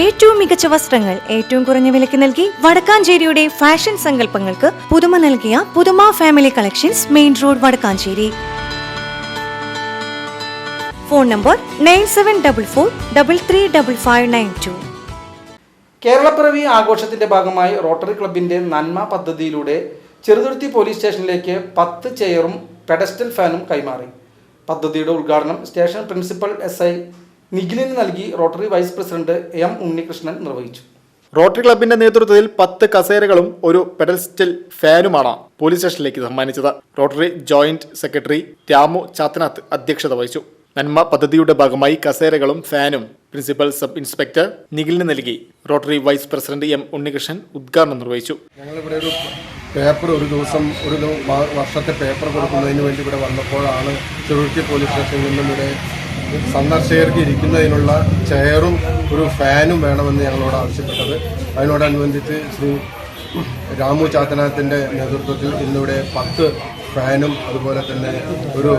ഏറ്റവും മികച്ച വസ്ത്രങ്ങൾ ഏറ്റവും കുറഞ്ഞ വിലയ്ക്ക് നൽകി വടക്കാഞ്ചേരിയുടെ ഫാഷൻ സങ്കല്പങ്ങൾക്ക് പുതുമ നൽകിയ പുതുമ family collections main road Vadakkanchery. Phone number nine seven double four double three double five nine two കേരളപ്പിറവി ആഘോഷത്തിന്റെ ഭാഗമായി റോട്ടറി ക്ലബിന്റെ നന്മ പദ്ധതിയിലൂടെ ചെറുതുരുത്തി പോലീസ് സ്റ്റേഷനിലേക്ക് പത്ത് ചെയറും പെഡസ്റ്റൽ ഫാനും കൈമാറി. പദ്ധതിയുടെ ഉദ്ഘാടനം സ്റ്റേഷൻ പ്രിൻസിപ്പൽ എസ് ഐ നിഖിലിന് നൽകി Rotary vice president M Unnikrishnan നിർവഹിച്ചു. റോട്ടറി ക്ലബിന്റെ നേതൃത്വത്തിൽ പത്ത് കസേരകളും ഒരു പെഡൽ പെഡൽസ്റ്റൽ ഫാനുമാണ് പോലീസ് സ്റ്റേഷനിലേക്ക് സമ്മാനിച്ചത്. Rotary joint secretary Ramu Chathanath അധ്യക്ഷത വഹിച്ചു. നന്മ പദ്ധതിയുടെ ഭാഗമായി കസേരകളും ഫാനും പ്രിൻസിപ്പൽ സബ് ഇൻസ്പെക്ടർ നിഖിലിന് നൽകി. Rotary vice president M Unnikrishnan ഉദ്ഘാടനം നിർവഹിച്ചു. ഞങ്ങളിവിടെ ഒരു പേപ്പർ ഒരു ദിവസം ഒരു വർഷത്തെ പേപ്പർ കൊടുക്കുന്നതിന് വേണ്ടി ഇവിടെ വന്നപ്പോഴാണ് ചെറുട്ടി പോലീസ് സ്റ്റേഷനിൽ നിന്നും ഇവിടെ സന്ദർശകർക്ക് ഇരിക്കുന്നതിനുള്ള ചെയറും ഒരു ഫാനും വേണമെന്ന് ഞങ്ങളോട് ആവശ്യപ്പെട്ടത്. അതിനോടനുബന്ധിച്ച് ശ്രീ രാമു ചാത്തനാഥിന്റെ നേതൃത്വത്തിൽ ഇന്നിവിടെ പത്ത് ഫാനും അതുപോലെ തന്നെ ഒരു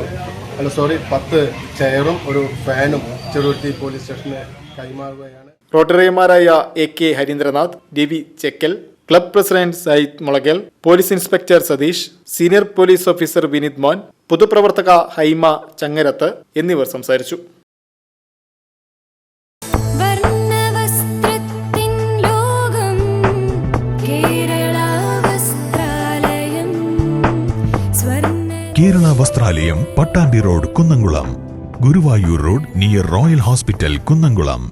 അല്ല സോറി പത്ത് ചെയറും ഒരു ഫാനും ചെറുട്ടി പോലീസ് സ്റ്റേഷന് കൈമാറുകയാണ്. റോട്ടറിമാരായ A K Harindranath Ravi Chekkal club president Sayyid Mulakal police inspector Satheesh senior police officer Vineeth Mon പൊതുപ്രവർത്തക Haima Changarath എന്നിവർ സംസാരിച്ചു. വർണവസ്ത്രത്തിൻ ലോകം കേരള വസ്ത്രാലയം സ്വർണ Kerala വസ്ത്രാലയം Pattambi road Kunnamkulam Guruvayur road near royal hospital Kunnamkulam.